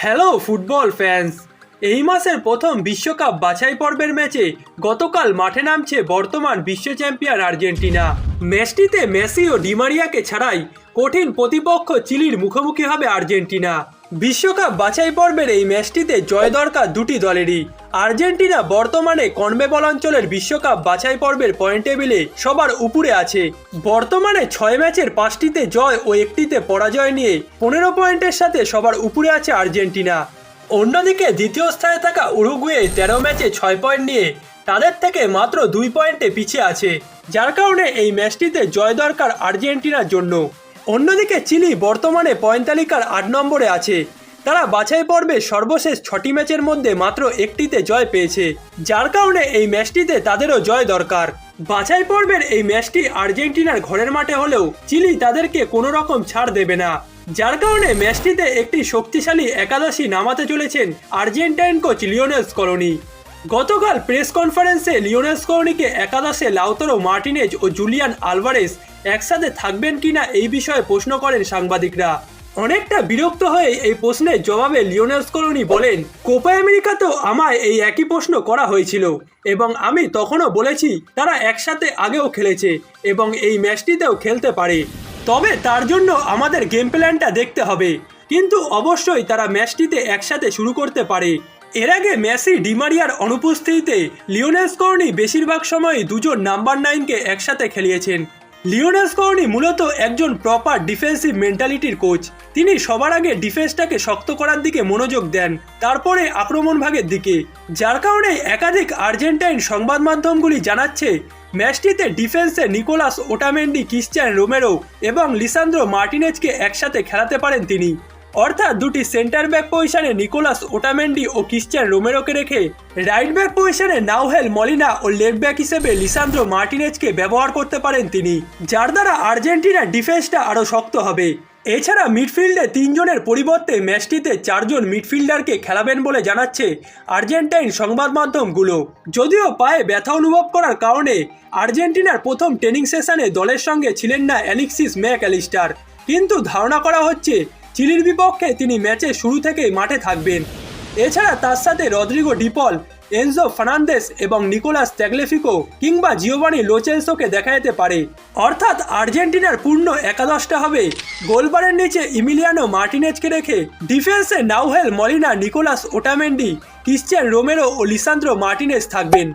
Hello, football fans! এই মাসের প্রথম বিশ্বকাপ বাছাই পর্বের ম্যাচে গতকাল মাঠে নামছে বর্তমান বিশ্ব চ্যাম্পিয়ন আর্জেন্টিনা। ম্যাচটিতে মেসি ও ডিমারিয়াকে ছাড়াই কঠিন প্রতিপক্ষ চিলির মুখোমুখি হবে আর্জেন্টিনা। বিশ্বকাপ বাছাই পর্বের এই ম্যাচটিতে জয় দরকার দুটি দলেরই। আর্জেন্টিনা বর্তমানে কনমেবল অঞ্চলের বিশ্বকাপ বাছাই পর্বের পয়েন্ট টেবিলে সবার উপরে আছে। বর্তমানে ছয় ম্যাচের পাঁচটিতে জয় ও একটিতে পরাজয় নিয়ে পনেরো পয়েন্টের সাথে সবার উপরে আছে আর্জেন্টিনা। অন্যদিকে দ্বিতীয় স্থানে থাকা উরুগুয়ে তেরো ম্যাচে ছয় পয়েন্ট নিয়ে তাদের থেকে মাত্র দুই পয়েন্টে পিছিয়ে আছে, যার কারণে এই ম্যাচটিতে জয় দরকার আর্জেন্টিনার জন্য। অন্যদিকে চিলি বর্তমানে পয়েন্ট তালিকার আট নম্বরে আছে। তারা বাছাই পর্বে সর্বশেষ ছটি ম্যাচের মধ্যে মাত্র একটিতে জয় পেয়েছে, যার কারণে এই ম্যাচটিতে তাদেরও জয় দরকার। বাছাই পর্বের এই ম্যাচটি আর্জেন্টিনার ঘরের মাঠে হলেও চিলি তাদেরকে কোনো রকম ছাড় দেবে না। যার কারণে ম্যাচটিতে একটি শক্তিশালী একাদশী নামাতে চলেছেন আর্জেন্টাইন কোচ লিওনেল স্কলোনি গতকাল প্রেস কনফারেন্সে লিওনেল স্কলোনিকে একাদশে লাউতরো মার্টিনেজ ও জুলিয়ান আলভারেস একসাথে থাকবেন কিনা এই বিষয়ে প্রশ্ন করেন সাংবাদিকরা। অনেকটা বিরক্ত হয়ে এই প্রশ্নের জবাবে লিওনেল স্কলোনি বলেন, কোপা আমেরিকাতেও আমায় এই একই প্রশ্ন করা হয়েছিল এবং আমি তখনও বলেছি তারা একসাথে আগেও খেলেছে এবং এই ম্যাচটিতেও খেলতে পারে। তবে তার জন্য আমাদের গেম প্ল্যানটা দেখতে হবে। কিন্তু অবশ্যই তারা ম্যাচটিতে একসাথে শুরু করতে পারে। এর আগে মেসি ডিমারিয়ার অনুপস্থিতিতে লিওনেল কর্নি বেশিরভাগ সময় দুজন নাম্বার নাইনকে একসাথে খেলিয়েছেন। লিওনেল কর্নি মূলত একজন প্রপার ডিফেন্সিভ মেন্টালিটির কোচ তিনি সবার আগে ডিফেন্সটাকে শক্ত করার দিকে মনোযোগ দেন, তারপরে আক্রমণ ভাগের দিকে। যার কারণে একাধিক আর্জেন্টাইন সংবাদ মাধ্যমগুলি জানাচ্ছে ম্যাচটিতে ডিফেন্সে নিকোলাস ওটামেন্ডি, ক্রিশ্চিয়ান রোমেরো এবং লিসান্দ্রো মার্টিনেজকে একসাথে খেলাতে পারেন তিনি। অর্থাৎ দুটি সেন্টার ব্যাক পজিশনে নিকোলাস ওটামেন্ডি ও ক্রিশ্চিয়ান রোমেরোকে রেখে রাইট ব্যাক পজিশনে নাওহেল মলিনা ও লেফট ব্যাক হিসেবে লিসান্দ্রো মার্টিনেজকে ব্যবহার করতে পারেন তিনি, যার দ্বারা আর্জেন্টিনার ডিফেন্সটা আরও শক্ত হবে। এছাড়া মিডফিল্ডে তিনজনের পরিবর্তে ম্যাচটিতে চারজন মিডফিল্ডারকে খেলাবেন বলে জানাচ্ছে আর্জেন্টাইন সংবাদ মাধ্যমগুলো। যদিও পায়ে ব্যথা অনুভব করার কারণে আর্জেন্টিনার প্রথম ট্রেনিং সেশনে দলের সঙ্গে ছিলেন না অ্যালেক্সিস ম্যাক অ্যালিস্টার কিন্তু ধারণা করা হচ্ছে, চিলির বিপক্ষে তিনি ম্যাচের শুরু থেকেই মাঠে থাকবেন। এছাড়া তার সাথে Rodrigo De Paul, Enzo Fernandez এবং নিকোলাস ট্যাগলেফিকো কিংবা জিওবানি লোচেলসোকে দেখা যেতে পারে। অর্থাৎ আর্জেন্টিনার পূর্ণ একাদশটা হবে। গোলবারের নিচে ইমিলিয়ানো মার্টিনেজকে রেখে ডিফেন্সে Nahuel Molina, Nicolas Otamendi, Cristian Romero ও লিসান্দ্রো মার্টিনেজ থাকবেন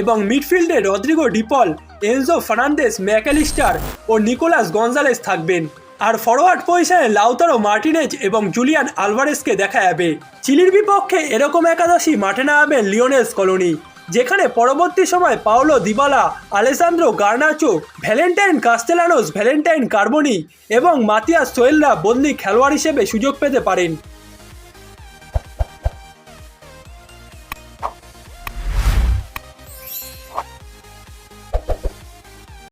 এবং মিডফিল্ডে Rodrigo De Paul, Enzo Fernandez, Mac Allister ও নিকোলাস গঞ্জালেস থাকবেন। আর ফরওয়ার্ড পজিশনে লাউতারো মার্টিনেজ এবং জুলিয়ান আলভারেসকে দেখা যাবে। চিলির বিপক্ষে এরকম একাদশী মাঠে নামাবেন লিওনেস কলোনি, যেখানে পরবর্তী সময় Paulo Dybala, Alejandro Garnacho, Valentin Castellanos, Valentin Carboni এবং মাতিয়া সোয়েলরা বদলি খেলোয়াড় হিসেবে সুযোগ পেতে পারেন।